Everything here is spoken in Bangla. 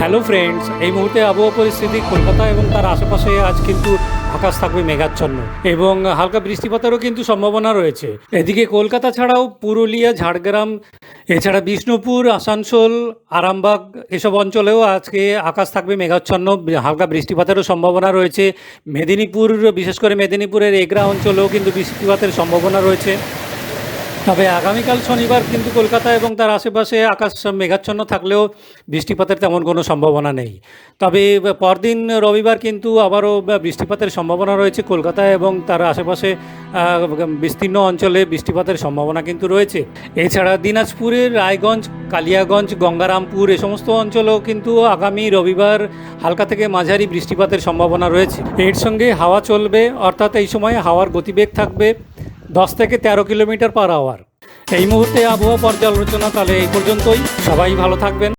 হ্যালো ফ্রেন্ডস এই মুহূর্তে আবহাওয়া পরিস্থিতি কলকাতা এবং তার আশেপাশে আজ কিন্তু আকাশ থাকবে মেঘাচ্ছন্ন এবং হালকা বৃষ্টিপাতেরও কিন্তু সম্ভাবনা রয়েছে। এদিকে কলকাতা ছাড়াও পুরুলিয়া, ঝাড়গ্রাম, এছাড়া বিষ্ণুপুর, আসানসোল, আরামবাগ এসব অঞ্চলেও আজকে আকাশ থাকবে মেঘাচ্ছন্ন। হালকা বৃষ্টিপাতেরও সম্ভাবনা রয়েছে। মেদিনীপুর, বিশেষ করে মেদিনীপুরের এগরা অঞ্চলেও কিন্তু বৃষ্টিপাতের সম্ভাবনা রয়েছে। তবে আগামীকাল শনিবার কিন্তু কলকাতা এবং তার আশেপাশে আকাশ মেঘাচ্ছন্ন থাকলেও বৃষ্টিপাতের তেমন কোনো সম্ভাবনা নেই। তবে পরদিন রবিবার কিন্তু আবারও বৃষ্টিপাতের সম্ভাবনা রয়েছে কলকাতা এবং তার আশেপাশে বিস্তীর্ণ অঞ্চলে বৃষ্টিপাতের সম্ভাবনা কিন্তু রয়েছে। এছাড়া দিনাজপুরের রায়গঞ্জ, কালিয়াগঞ্জ, গঙ্গারামপুর এ সমস্ত অঞ্চলেও কিন্তু আগামী রবিবার হালকা থেকে মাঝারি বৃষ্টিপাতের সম্ভাবনা রয়েছে। এর সঙ্গে হাওয়া চলবে, অর্থাৎ এই সময় হাওয়ার গতিবেগ থাকবে। দশ থেকে তেরো কিলোমিটার পার আওয়ার। এই মুহূর্তে আবহাওয়া পর্যালোচনা তাহলে এই পর্যন্তই। সবাই ভালো থাকবেন।